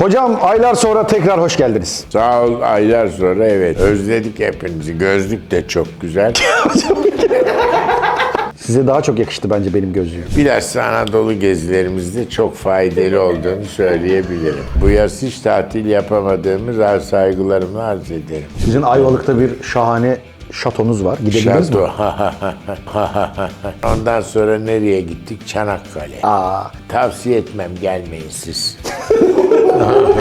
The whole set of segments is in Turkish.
Hocam aylar sonra tekrar hoş geldiniz. Sağ ol aylar sonra evet. Özledik hepinizi. Gözlük de çok güzel. Size daha çok yakıştı bence benim gözlüğüm. Bilhassa Anadolu gezilerimizde çok faydalı olduğunu söyleyebilirim. Bu yaz hiç tatil yapamadığımız arz saygılarımla arz ederim. Sizin Ayvalık'ta bir şahane şatonuz var. Gidebildiniz mi? Şato. Ondan sonra nereye gittik? Çanakkale. Aa, Tavsiye etmem gelmeyin siz.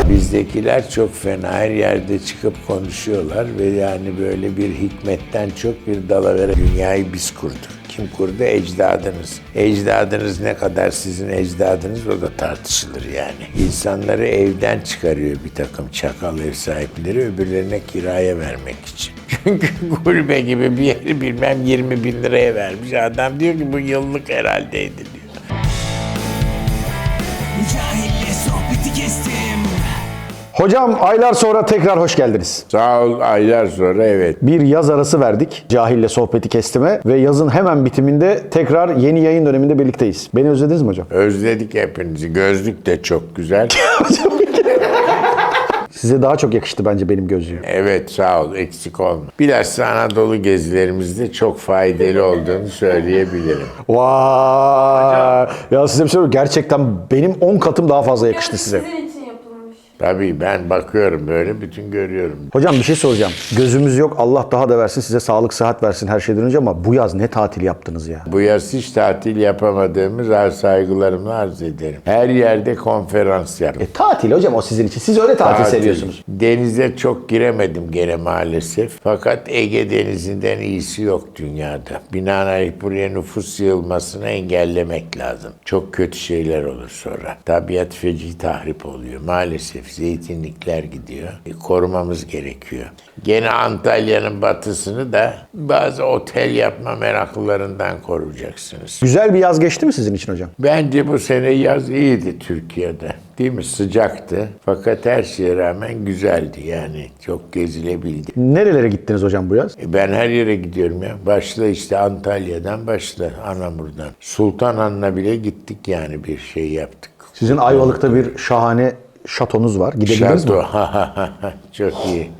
Bizdekiler çok fena her yerde çıkıp konuşuyorlar ve yani böyle bir hikmetten çok bir dalavere dünyayı biz kurduk. Kim kurdu? Ecdadınız. Ecdadınız ne kadar sizin ecdadınız o da tartışılır yani. İnsanları evden çıkarıyor bir takım çakal ev sahipleri öbürlerine kiraya vermek için. Çünkü kulübe gibi bir yeri bilmem 20 bin liraya vermiş. Adam diyor ki bu yıllık herhalde ediliyor. Hocam aylar sonra tekrar hoş geldiniz. Sağ ol aylar sonra evet. Bir yaz arası verdik Cahil'le sohbeti kestime ve yazın hemen bitiminde tekrar yeni yayın döneminde birlikteyiz. Beni özlediniz mi hocam? Özledik hepinizi. Gözlük de çok güzel. Size daha çok yakıştı bence benim gözlüğüm. Evet sağ ol eksik olma. Bilhassa Anadolu gezilerimizde çok faydalı olduğunu söyleyebilirim. Vay! Ya size bir şey söyleyeyim. Gerçekten benim 10 katım daha fazla yakıştı size. Sizin için. Tabii ben bakıyorum böyle bütün görüyorum. Hocam bir şey soracağım. Gözümüz yok. Allah daha da versin size sağlık sıhhat versin her şeyden önce ama bu yaz ne tatil yaptınız ya? Bu yaz hiç tatil yapamadığımız arz saygılarımla arz ederim. Her yerde konferans yaptım. E tatil hocam o sizin için. Siz öyle tatil, Tatil. seviyorsunuz. Denize çok giremedim gene maalesef. Fakat Ege Denizi'nden iyisi yok dünyada. Binaenaleyh buraya nüfus yığılmasını engellemek lazım. Çok kötü şeyler olur sonra. Tabiat feci tahrip oluyor. Maalesef zeytinlikler gidiyor. E, korumamız gerekiyor. Gene Antalya'nın batısını da bazı otel yapma meraklılarından koruyacaksınız. Güzel bir yaz geçti mi sizin için hocam? Bence bu sene yaz iyiydi Türkiye'de. Değil mi? Sıcaktı. Fakat her şeye rağmen güzeldi yani. Çok gezilebildi. Nerelere gittiniz hocam bu yaz? E Ben her yere gidiyorum ya. Başla işte Antalya'dan başla Anamur'dan. Sultanhan'la bile gittik yani bir şey yaptık. Sizin Ayvalık'ta bir şahane şatonuz var. Gidebildiniz mi? Şato. Çok iyi.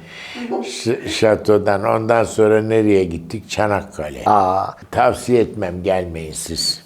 Şatodan ondan sonra nereye gittik? Çanakkale. Aa, Tavsiye etmem gelmeyin siz.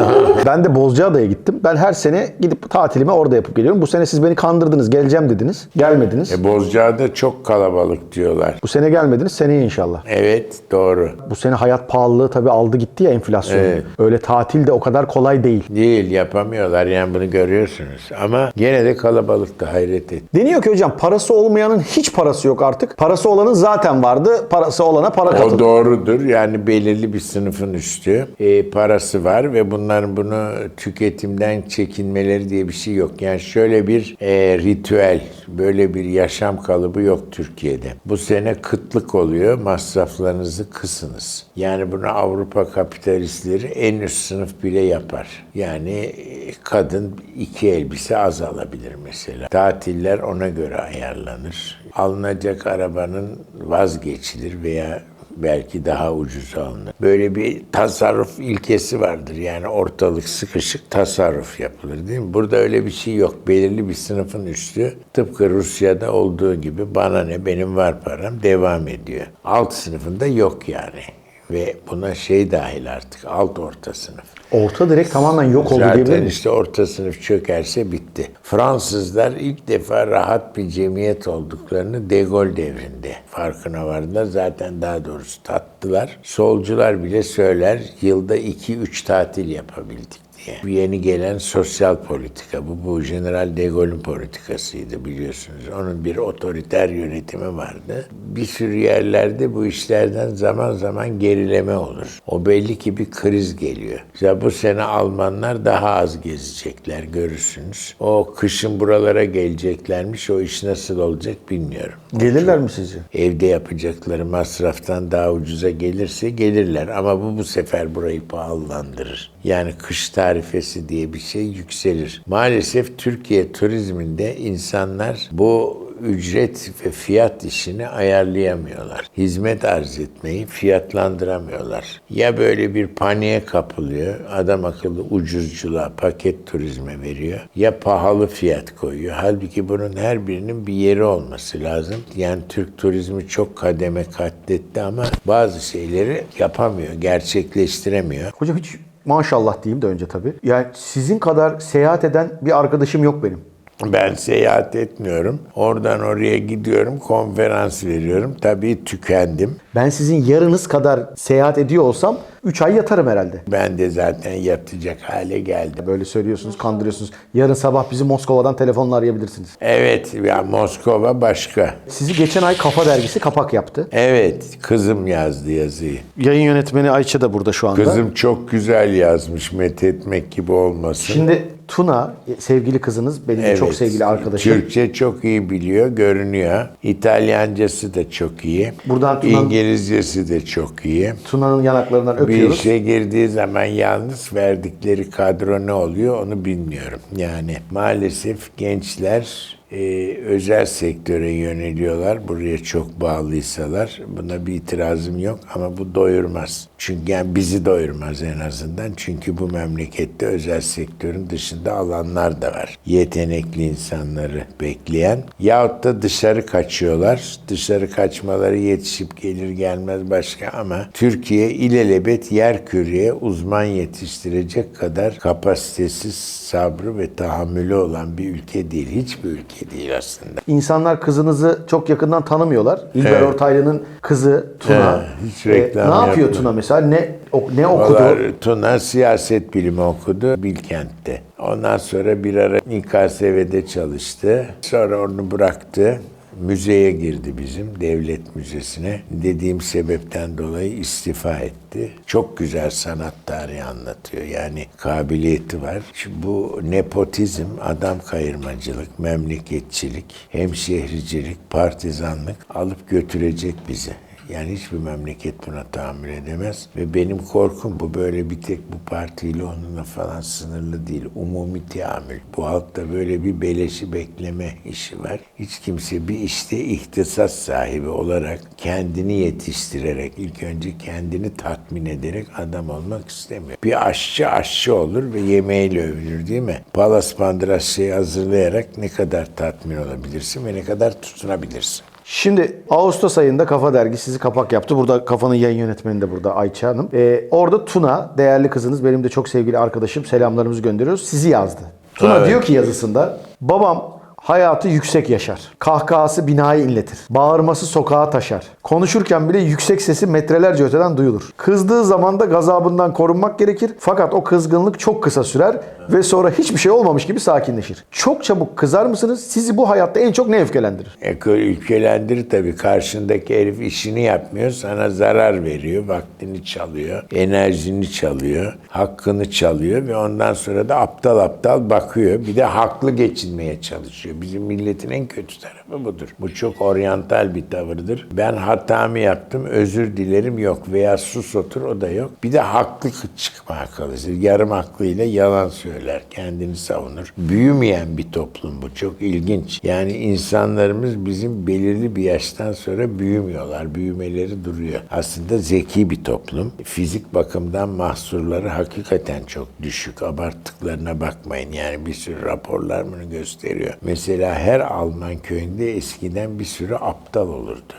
ben de Bozcaada'ya gittim. Ben her sene gidip tatilimi orada yapıp geliyorum. Bu sene siz beni kandırdınız. Geleceğim dediniz. Gelmediniz. E, Bozcaada çok kalabalık diyorlar. Bu sene gelmediniz. Seneye inşallah. Evet doğru. Bu sene hayat pahalılığı tabii aldı gitti ya enflasyon. Evet. Öyle tatil de o kadar kolay değil. Değil yapamıyorlar yani bunu görüyorsunuz. Ama gene de kalabalıkta hayret et. Deniyor ki hocam parası olmayanın hiç parası yok artık. Parası olanın zaten vardı. Parası olana para O katıldı. doğrudur. Yani belirli bir sınıfın üstü e, parası var ve bunların bunu tüketimden çekinmeleri diye bir şey yok. Yani şöyle bir e, ritüel, böyle bir yaşam kalıbı yok Türkiye'de. Bu sene kıtlık oluyor, masraflarınızı kısınız. Yani bunu Avrupa kapitalistleri en üst sınıf bile yapar. Yani e, kadın iki elbise az alabilir mesela. Tatiller ona göre ayarlanır. Alınacak arabanın vazgeçilir veya belki daha ucuz alınır. Böyle bir tasarruf ilkesi vardır. Yani ortalık sıkışık tasarruf yapılır değil mi? Burada öyle bir şey yok. Belirli bir sınıfın üstü tıpkı Rusya'da olduğu gibi bana ne benim var param devam ediyor. Alt sınıfında yok yani. Ve buna şey dahil artık alt orta sınıf. Orta direkt tamamen yok oldu Zaten işte orta sınıf çökerse bitti. Fransızlar ilk defa rahat bir cemiyet olduklarını De Gaulle devrinde farkına vardılar. Zaten daha doğrusu tattılar. Solcular bile söyler yılda 2-3 tatil yapabildik diye. Bu yeni gelen sosyal politika. Bu, bu General de Gaulle'ün politikasıydı biliyorsunuz. Onun bir otoriter yönetimi vardı. Bir sürü yerlerde bu işlerden zaman zaman gerileme olur. O belli ki bir kriz geliyor. Ya bu sene Almanlar daha az gezecekler görürsünüz. O kışın buralara geleceklermiş. O iş nasıl olacak bilmiyorum. Gelirler mi sizce? Evde yapacakları masraftan daha ucuza gelirse gelirler. Ama bu bu sefer burayı pahalandırır. Yani kış tarifesi diye bir şey yükselir. Maalesef Türkiye turizminde insanlar bu ücret ve fiyat işini ayarlayamıyorlar. Hizmet arz etmeyi fiyatlandıramıyorlar. Ya böyle bir paniğe kapılıyor, adam akıllı ucuzculuğa, paket turizme veriyor. Ya pahalı fiyat koyuyor. Halbuki bunun her birinin bir yeri olması lazım. Yani Türk turizmi çok kademe katletti ama bazı şeyleri yapamıyor, gerçekleştiremiyor. Hocam hiç maşallah diyeyim de önce tabii. Yani sizin kadar seyahat eden bir arkadaşım yok benim. Ben seyahat etmiyorum. Oradan oraya gidiyorum, konferans veriyorum. Tabii tükendim. Ben sizin yarınız kadar seyahat ediyor olsam 3 ay yatarım herhalde. Ben de zaten yatacak hale geldim. Böyle söylüyorsunuz, kandırıyorsunuz. Yarın sabah bizi Moskova'dan telefonla arayabilirsiniz. Evet, ya Moskova başka. Sizi geçen ay Kafa Dergisi kapak yaptı. Evet, kızım yazdı yazıyı. Yayın yönetmeni Ayça da burada şu anda. Kızım çok güzel yazmış, methetmek gibi olmasın. Şimdi Tuna, sevgili kızınız, benim Evet, çok sevgili arkadaşım. Türkçe çok iyi biliyor, görünüyor. İtalyancası da çok iyi. Buradan Tuna'nın- İngilizcesi de çok iyi. Tuna'nın yanaklarından Bir öpüyoruz. işe girdiği zaman yalnız verdikleri kadro ne oluyor onu bilmiyorum. Yani maalesef gençler e, özel sektöre yöneliyorlar. Buraya çok bağlıysalar buna bir itirazım yok ama bu doyurmaz. Çünkü yani bizi doyurmaz en azından. Çünkü bu memlekette özel sektörün dışında alanlar da var. Yetenekli insanları bekleyen yahut da dışarı kaçıyorlar. Dışarı kaçmaları yetişip gelir gelmez başka ama Türkiye ilelebet yer küreye uzman yetiştirecek kadar kapasitesiz, sabrı ve tahammülü olan bir ülke değil. Hiçbir ülke değil aslında. İnsanlar kızınızı çok yakından tanımıyorlar. İlber Evet. Ortaylı'nın kızı Tuna. Evet, hiç reklam ne yapıyor yapmıyor. Tuna mesela? Ne ne okudu? Vallahi Tuna siyaset bilimi okudu Bilkent'te. Ondan sonra bir ara İKSV'de çalıştı. Sonra onu bıraktı. Müzeye girdi bizim, devlet müzesine. Dediğim sebepten dolayı istifa etti. Çok güzel sanat tarihi anlatıyor. Yani kabiliyeti var. Şimdi bu nepotizm, adam kayırmacılık, memleketçilik, hemşehricilik, partizanlık alıp götürecek bizi. Yani hiçbir memleket buna tahammül edemez. Ve benim korkum bu böyle bir tek bu partiyle onunla falan sınırlı değil. Umumi teamül. Bu halkta böyle bir beleşi bekleme işi var. Hiç kimse bir işte ihtisas sahibi olarak kendini yetiştirerek, ilk önce kendini tatmin ederek adam olmak istemiyor. Bir aşçı aşçı olur ve yemeğiyle övünür değil mi? Palas pandıras şeyi hazırlayarak ne kadar tatmin olabilirsin ve ne kadar tutunabilirsin. Şimdi Ağustos ayında Kafa Dergi sizi kapak yaptı. Burada Kafa'nın yayın yönetmeni de burada Ayça Hanım. Ee, orada Tuna, değerli kızınız, benim de çok sevgili arkadaşım, selamlarımızı gönderiyoruz. Sizi yazdı. Tuna Evet. diyor ki yazısında, babam hayatı yüksek yaşar. Kahkahası binayı inletir. Bağırması sokağa taşar. Konuşurken bile yüksek sesi metrelerce öteden duyulur. Kızdığı zaman da gazabından korunmak gerekir. Fakat o kızgınlık çok kısa sürer ve sonra hiçbir şey olmamış gibi sakinleşir. Çok çabuk kızar mısınız? Sizi bu hayatta en çok ne öfkelendirir? Ekol ülkelendirir tabii. Karşındaki herif işini yapmıyor, sana zarar veriyor, vaktini çalıyor, enerjini çalıyor, hakkını çalıyor ve ondan sonra da aptal aptal bakıyor. Bir de haklı geçinmeye çalışıyor. Bizim milletin en kötü tarafı budur. Bu çok oryantal bir tavırdır. Ben hatamı yaptım, özür dilerim yok veya sus otur o da yok. Bir de haklı çıkmaya çalışır. Yarım haklıyla yalan söyler, kendini savunur. Büyümeyen bir toplum bu. Çok ilginç. Yani insanlarımız bizim belirli bir yaştan sonra büyümüyorlar. Büyümeleri duruyor. Aslında zeki bir toplum. Fizik bakımdan mahsurları hakikaten çok düşük. Abarttıklarına bakmayın. Yani bir sürü raporlar bunu gösteriyor. Mesela her Alman köyünde eskiden bir sürü aptal olurdu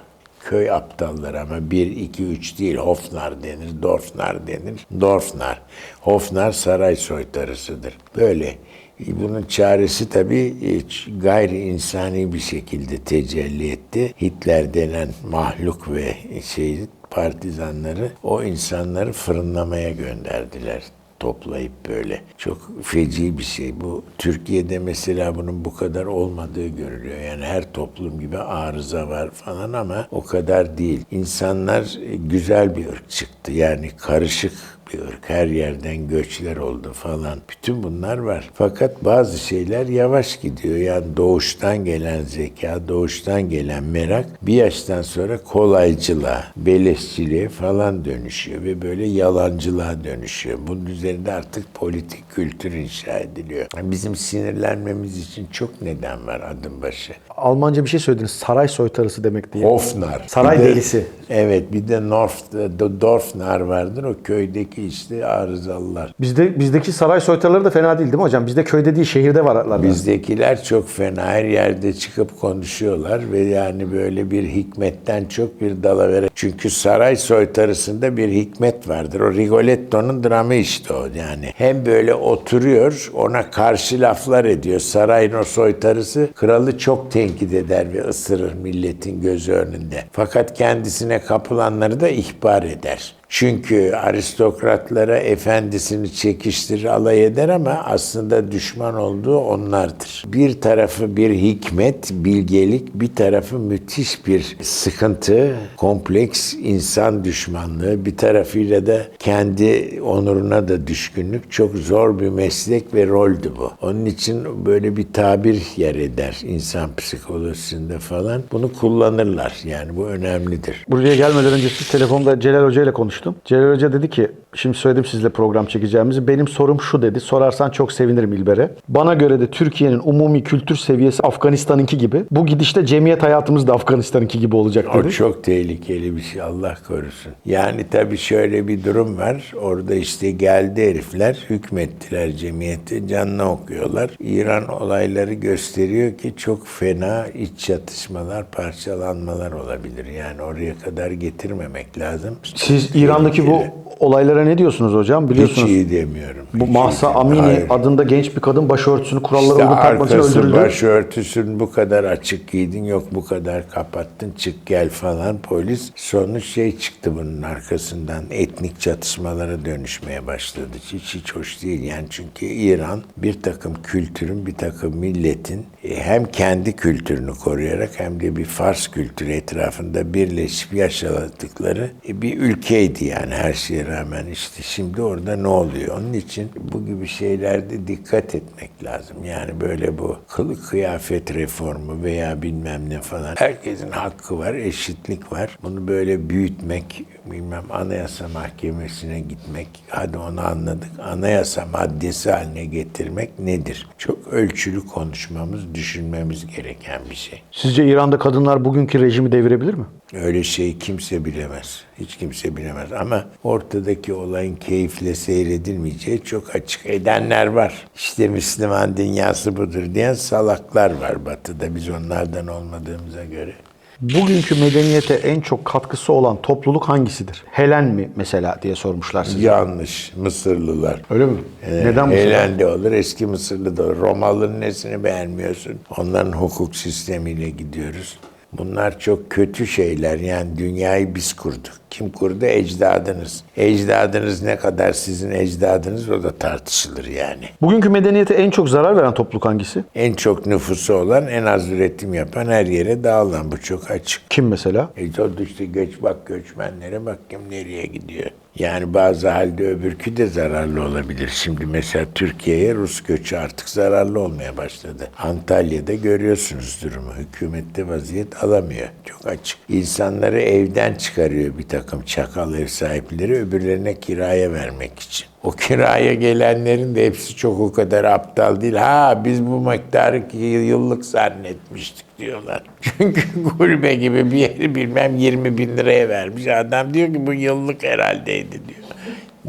köy aptalları ama 1, 2, 3 değil Hofnar denir, Dorfnar denir. Dorfnar. Hofnar saray soytarısıdır. Böyle. Bunun çaresi tabii e, gayri insani bir şekilde tecelli etti. Hitler denen mahluk ve şey partizanları o insanları fırınlamaya gönderdiler toplayıp böyle. Çok feci bir şey. Bu Türkiye'de mesela bunun bu kadar olmadığı görülüyor. Yani her toplum gibi arıza var falan ama o kadar değil. İnsanlar e, güzel bir ırk çıktı. Yani karışık ırk. Her yerden göçler oldu falan. Bütün bunlar var. Fakat bazı şeyler yavaş gidiyor. Yani doğuştan gelen zeka, doğuştan gelen merak bir yaştan sonra kolaycılığa, beleşçiliğe falan dönüşüyor ve böyle yalancılığa dönüşüyor. Bunun üzerinde artık politik kültür inşa ediliyor. Bizim sinirlenmemiz için çok neden var adım başı. Almanca bir şey söylediniz. Saray soytarısı demek diye. Hofnar. Saray Bir de- delisi. Evet bir de North, Dorfnar vardır. O köydeki işte arızalılar. Bizde bizdeki saray soytarıları da fena değil değil mi hocam? Bizde köyde değil şehirde varlar. Bizdekiler çok fena her yerde çıkıp konuşuyorlar ve yani böyle bir hikmetten çok bir dalavere. Çünkü saray soytarısında bir hikmet vardır. O Rigoletto'nun dramı işte o yani. Hem böyle oturuyor ona karşı laflar ediyor. Sarayın o soytarısı kralı çok tenkit eder ve ısırır milletin gözü önünde. Fakat kendisine kapılanları da ihbar eder. Çünkü aristokratlara efendisini çekiştirir, alay eder ama aslında düşman olduğu onlardır. Bir tarafı bir hikmet, bilgelik, bir tarafı müthiş bir sıkıntı, kompleks insan düşmanlığı, bir tarafıyla da kendi onuruna da düşkünlük. Çok zor bir meslek ve roldü bu. Onun için böyle bir tabir yer eder insan psikolojisinde falan. Bunu kullanırlar. Yani bu önemlidir. Buraya gelmeden önce siz telefonda Celal Hoca ile konuştum. Celal Hoca dedi ki, şimdi söyledim sizle program çekeceğimizi. Benim sorum şu dedi. Sorarsan çok sevinirim İlber'e. Bana göre de Türkiye'nin umumi kültür seviyesi Afganistan'ınki gibi. Bu gidişte cemiyet hayatımız da Afganistan'ınki gibi olacak O dedi. çok tehlikeli bir şey Allah korusun. Yani tabii şöyle bir durum var. Orada işte geldi herifler hükmettiler cemiyeti canına okuyorlar. İran olayları gösteriyor ki çok fena iç çatışmalar, parçalanmalar olabilir. Yani oraya kadar getirmemek lazım. Siz İran'daki bu olaylara ne diyorsunuz hocam? hiç Biliyorsunuz iyi demiyorum. bu Hiç Mahsa Amini Hayır. adında genç bir kadın başörtüsünü kurallara İşte uygun arkası öldürüldü. başörtüsün bu kadar açık giydin yok bu kadar kapattın çık gel falan polis. Sonuç şey çıktı bunun arkasından etnik çatışmalara dönüşmeye başladı. Hiç, hiç hoş değil yani çünkü İran bir takım kültürün bir takım milletin e, hem kendi kültürünü koruyarak hem de bir Fars kültürü etrafında birleşip yaşadıkları e, bir ülkeydi yani her şeye rağmen işte şimdi orada ne oluyor? Onun için bu gibi şeylerde dikkat etmek lazım. Yani böyle bu kılık kıyafet reformu veya bilmem ne falan. Herkesin hakkı var, eşitlik var. Bunu böyle büyütmek, bilmem anayasa mahkemesine gitmek, hadi onu anladık. Anayasa maddesi haline getirmek nedir? Çok ölçülü konuşmamız, düşünmemiz gereken bir şey. Sizce İran'da kadınlar bugünkü rejimi devirebilir mi? Öyle şey kimse bilemez. Hiç kimse bilemez. Ama ortadaki olayın keyifle seyredilmeyeceği çok açık edenler var. İşte Müslüman dünyası budur diyen salaklar var batıda. Biz onlardan olmadığımıza göre. Bugünkü medeniyete en çok katkısı olan topluluk hangisidir? Helen mi mesela diye sormuşlar size. Yanlış. Mısırlılar. Öyle mi? Ee, Neden bu? Helen de olur, eski Mısırlı da olur. Romalıların nesini beğenmiyorsun? Onların hukuk sistemiyle gidiyoruz. Bunlar çok kötü şeyler. Yani dünyayı biz kurduk. Kim kurdu? Ecdadınız. Ecdadınız ne kadar sizin ecdadınız o da tartışılır yani. Bugünkü medeniyete en çok zarar veren topluluk hangisi? En çok nüfusu olan, en az üretim yapan, her yere dağılan. Bu çok açık. Kim mesela? E işte göç bak göçmenlere bak kim nereye gidiyor. Yani bazı halde öbürkü de zararlı olabilir. Şimdi mesela Türkiye'ye Rus göçü artık zararlı olmaya başladı. Antalya'da görüyorsunuz durumu. Hükümette vaziyet alamıyor. Çok açık. İnsanları evden çıkarıyor bir takım çakal ev sahipleri öbürlerine kiraya vermek için. O kiraya gelenlerin de hepsi çok o kadar aptal değil. Ha biz bu miktarı yıllık zannetmiştik diyorlar. Çünkü kulübe gibi bir yeri bilmem 20 bin liraya vermiş. Adam diyor ki bu yıllık herhaldeydi diyor.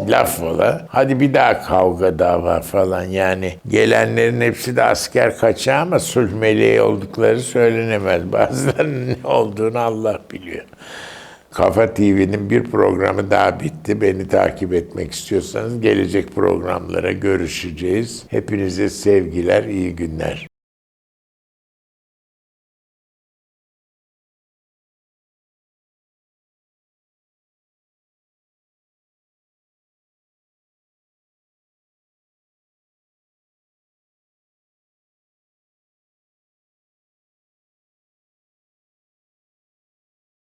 Laf ola. Hadi bir daha kavga dava falan yani. Gelenlerin hepsi de asker kaçağı ama sulh meleği oldukları söylenemez. Bazılarının ne olduğunu Allah biliyor. Kafa TV'nin bir programı daha bitti. Beni takip etmek istiyorsanız gelecek programlara görüşeceğiz. Hepinize sevgiler, iyi günler.